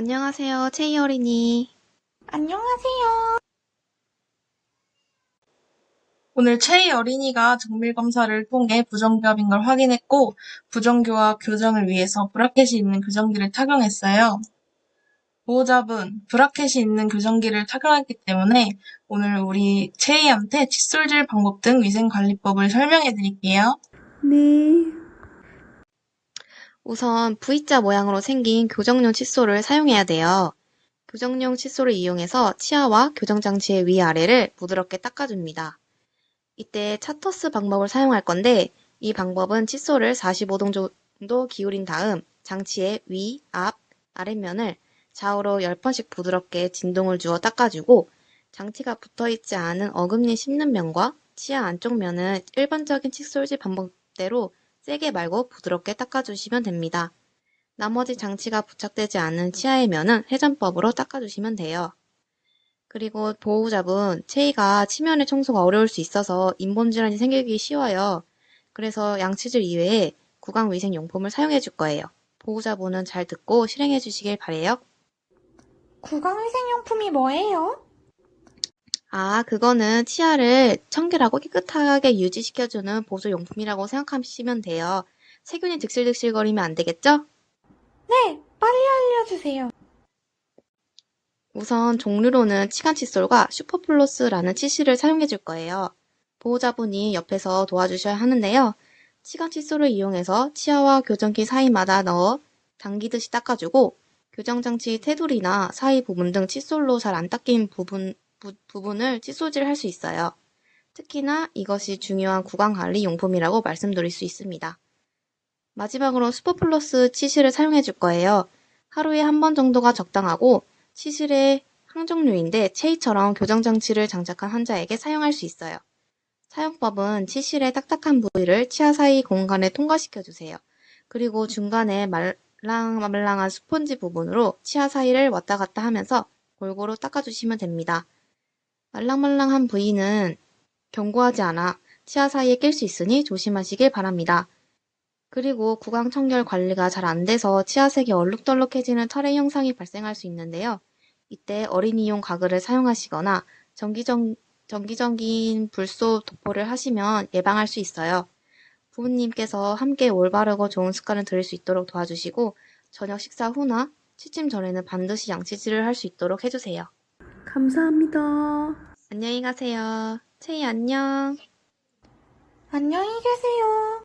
안녕하세요, 채이 어린이. 안녕하세요. 오늘 최희 어린이가 정밀검사를 통해 부정교합인 걸 확인했고, 부정교합 교정을 위해서 브라켓이 있는 교정기를 착용했어요. 보호자분, 브라켓이 있는 교정기를 착용했기 때문에 오늘 우리 채희한테 칫솔질 방법 등 위생관리법을 설명해 드릴게요. 네. 우선 V자 모양으로 생긴 교정용 칫솔을 사용해야 돼요. 교정용 칫솔을 이용해서 치아와 교정장치의 위아래를 부드럽게 닦아줍니다. 이때 차터스 방법을 사용할 건데 이 방법은 칫솔을 45도 정도 기울인 다음 장치의 위, 앞, 아랫면을 좌우로 10번씩 부드럽게 진동을 주어 닦아주고 장치가 붙어있지 않은 어금니 씹는 면과 치아 안쪽 면은 일반적인 칫솔질 방법대로 세게 말고 부드럽게 닦아주시면 됩니다. 나머지 장치가 부착되지 않은 치아의 면은 회전법으로 닦아주시면 돼요. 그리고 보호자분, 체이가 치면의 청소가 어려울 수 있어서 인본 질환이 생기기 쉬워요. 그래서 양치질 이외에 구강 위생 용품을 사용해 줄 거예요. 보호자분은 잘 듣고 실행해 주시길 바래요. 구강 위생 용품이 뭐예요? 아, 그거는 치아를 청결하고 깨끗하게 유지시켜주는 보조용품이라고 생각하시면 돼요. 세균이 득실득실거리면 안 되겠죠? 네, 빨리 알려주세요. 우선 종류로는 치간 칫솔과 슈퍼플러스라는 치실을 사용해 줄 거예요. 보호자분이 옆에서 도와주셔야 하는데요. 치간 칫솔을 이용해서 치아와 교정기 사이마다 넣어 당기듯이 닦아주고 교정장치 테두리나 사이 부분 등 칫솔로 잘 안 닦인 부분, 부, 부분을 칫솔질 할 수 있어요. 특히나 이것이 중요한 구강관리 용품이라고 말씀드릴 수 있습니다. 마지막으로 슈퍼플러스 치실을 사용해 줄 거예요. 하루에 한 번 정도가 적당하고 치실의 항정류인데 체이처럼 교정장치를 장착한 환자에게 사용할 수 있어요. 사용법은 치실의 딱딱한 부위를 치아 사이 공간에 통과시켜 주세요. 그리고 중간에 말랑말랑한 스펀지 부분으로 치아 사이를 왔다 갔다 하면서 골고루 닦아주시면 됩니다. 말랑말랑한 부위는 견고하지 않아 치아 사이에 낄 수 있으니 조심하시길 바랍니다. 그리고 구강 청결 관리가 잘 안 돼서 치아색이 얼룩덜룩해지는 털의 현상이 발생할 수 있는데요. 이때 어린이용 가글을 사용하시거나 전기적, 전기적인 불소 도포를 하시면 예방할 수 있어요. 부모님께서 함께 올바르고 좋은 습관을 들일 수 있도록 도와주시고 저녁 식사 후나 취침 전에는 반드시 양치질을 할 수 있도록 해주세요. 감사합니다. 안녕히 가세요. 채이 안녕. 안녕히 계세요.